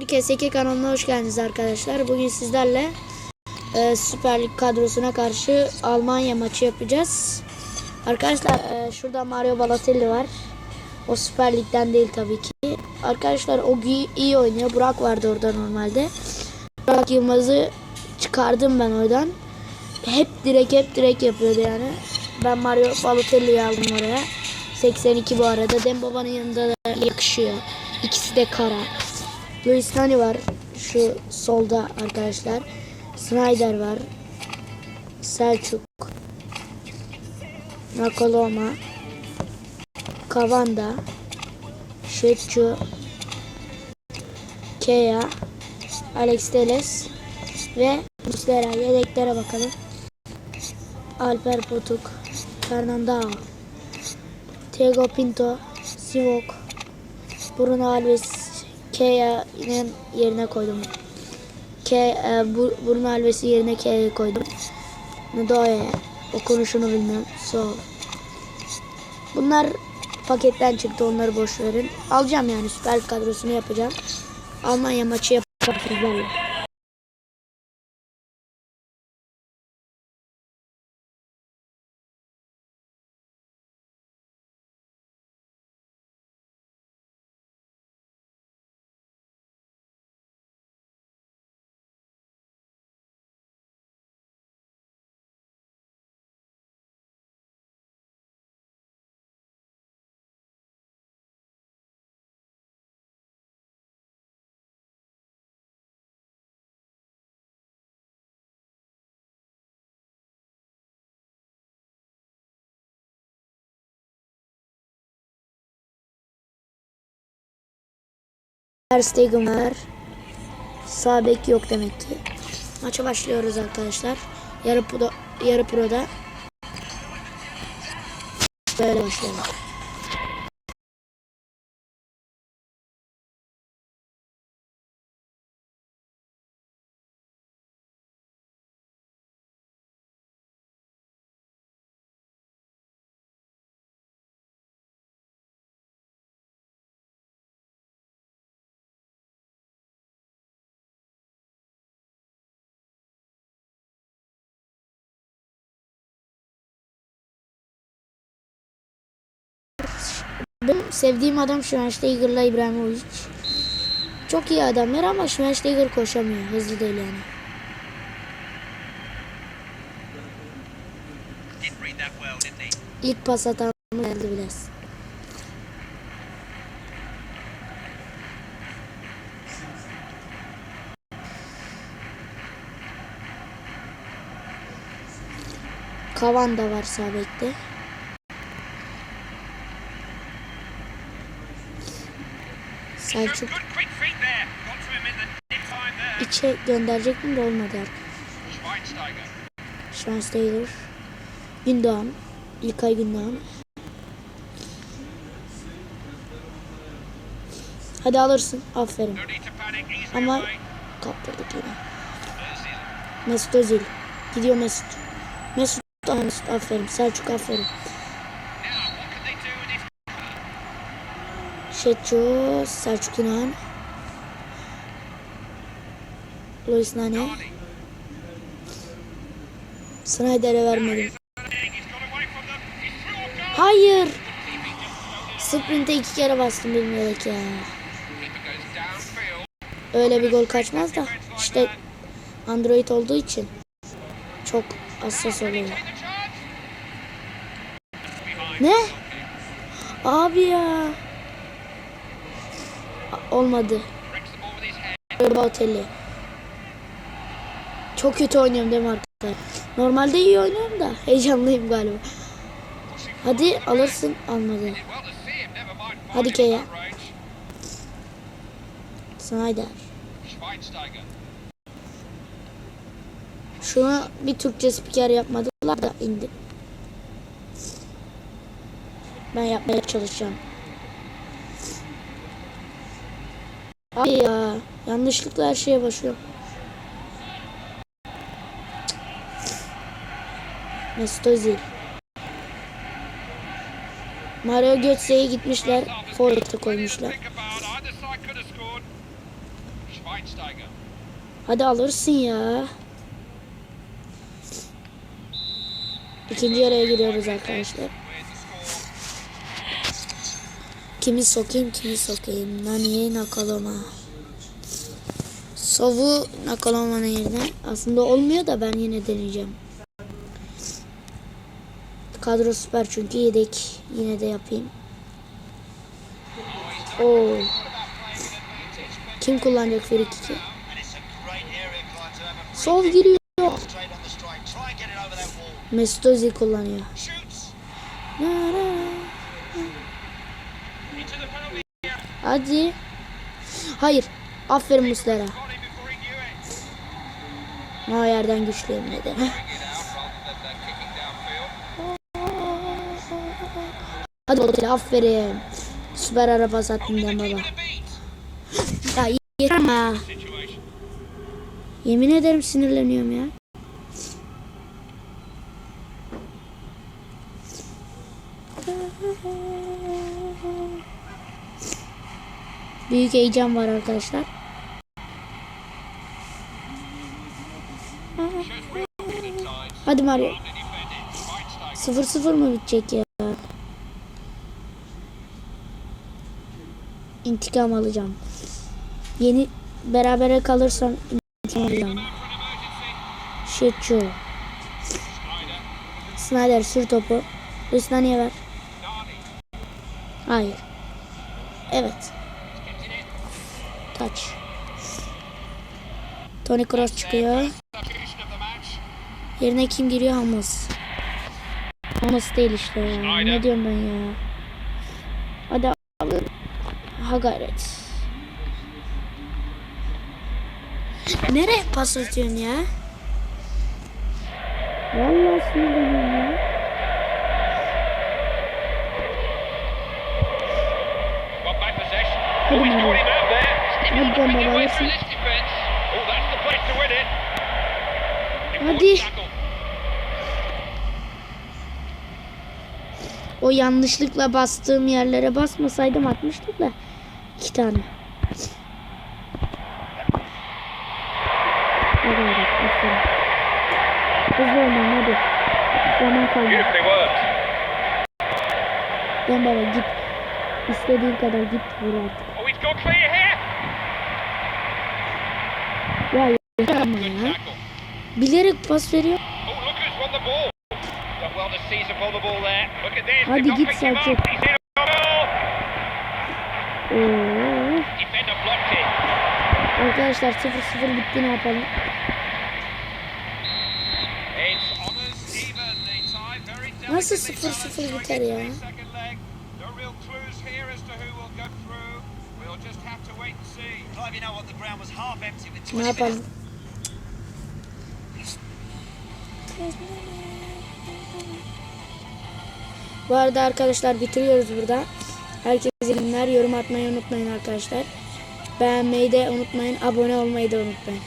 KSK kanalına hoş geldiniz arkadaşlar. Bugün sizlerle e, Süper Lig kadrosuna karşı Almanya maçı yapacağız. Arkadaşlar e, şurada Mario Balotelli var. O Süper Lig'den değil tabii ki. Arkadaşlar o iyi, iyi oynuyor. Burak vardı orada normalde. Burak Yılmaz'ı çıkardım ben oradan. Hep direkt hep direkt yapıyordu yani. Ben Mario Balotelli'yi aldım oraya. 82 bu arada. Dembaba'nın yanında da yakışıyor. İkisi de kara. Luis Nani var. Şu solda arkadaşlar. Snyder var. Selçuk. Nakoloma. Kavanda. Şetçu. Kea. Alex Teles. Ve Muslera. Yedeklere bakalım. Alper Potuk. Fernando. Thiago Pinto. Sivok. Bruno Alves K'nin yerine koydum. K e, bu, Bruno Alves'i yerine K'ye koydum. Ndoye okunuşunu bilmiyorum. So. Bunlar paketten çıktı onları boş verin. Alacağım yani süper kadrosunu yapacağım. Almanya maçı yapacağım sizlerle. Ter Stegen var. Sağ bek yok demek ki. Maça başlıyoruz arkadaşlar. Yarı pro, yarı proda. Böyle başlayalım. Sevdiğim adam Schweinsteiger'la İbrahimovic. Çok iyi adamlar ama Schweinsteiger koşamıyor. Hızlı değil yani. İlk pas atan geldi biraz. Kavan da var sağ. There. içe gönderecektim de olmadı artık. Schweinsteiger. Gündoğan. İlkay Gündoğan. Hadi alırsın. Aferin. Ama kaptırdık yine. Mesut Özil. Gidiyor Mesut. Mesut, Mesut aferin. Selçuk aferin. Şetço, Selçuk İnan. Luis Nane. Snyder'e vermedim. Hayır. Sprint'e iki kere bastım bilmiyorduk ya. Öyle bir gol kaçmaz da. İşte Android olduğu için çok hassas oluyor. Ne? Abi ya. Olmadı. Balotelli. Çok kötü oynuyorum değil mi arkadaşlar? Normalde iyi oynuyorum da heyecanlıyım galiba. Hadi alırsın almadı. Hadi range. Snyder. Şunu bir Türkçe spiker yapmadılar da indi. Ben yapmaya çalışacağım. Abi ya yanlışlıkla her şeye başlıyorum. Mesut Özil. Mario Götze'ye gitmişler. Forvet'e koymuşlar. Hadi alırsın ya. İkinci yarıya giriyoruz arkadaşlar. Kimi sokayım kimi sokayım. Naniye Nakaloma. Sovu Nakaloma'nın yerine. Aslında olmuyor da ben yine deneyeceğim. Kadro süper çünkü yedek. Yine de yapayım. Oo. Kim kullanacak free kick'i? And it's a great area, Hadi. Hayır. Aferin Muslera. O yerden güçlüyüm dedi. Hadi Balotelli aferin. Süper araba sattın the baba. Ya yeter ama. Yemin ederim sinirleniyorum ya. Büyük heyecan var arkadaşlar. Hadi Mario. Under defended. Schweinsteiger. 0-0 mı bitecek ya? İntikam alacağım. Yeni berabere kalırsam intikam alacağım. Şutçu. Snyder. Sür topu. Rüsnani'ye ver. Hayır. Evet. Touch. Tony Kroos çıkıyor. Yerine kim giriyor? Hamas. Hamas değil işte ya. Ne diyorum ben ya. Hadi alın. Ha gayret. Nereye pas atıyorsun ya? Vallahi sinirleniyorum ya. Hadi Oh, Hadi the baba. Hadi. O yanlışlıkla bastığım yerlere basmasaydım atmıştım da. iki tane. Hadi hadi. aferin. Hızlı oynayın hadi. Zaman worked. Dön baba git. İstediğin kadar git vur artık. A goal. Oo. Defender blocked it. Arkadaşlar 0-0 bitti ne yapalım? Nasıl delicately 0-0 balanced biter ya? into the second leg. No real clues here as to who will go through. We'll just have to wait and see. Clive, you know what? The ground was half empty with 20 Ne yapalım? Bu arada arkadaşlar bitiriyoruz burada. Herkese günler. Yorum atmayı unutmayın arkadaşlar. Beğenmeyi de unutmayın. Abone olmayı da unutmayın.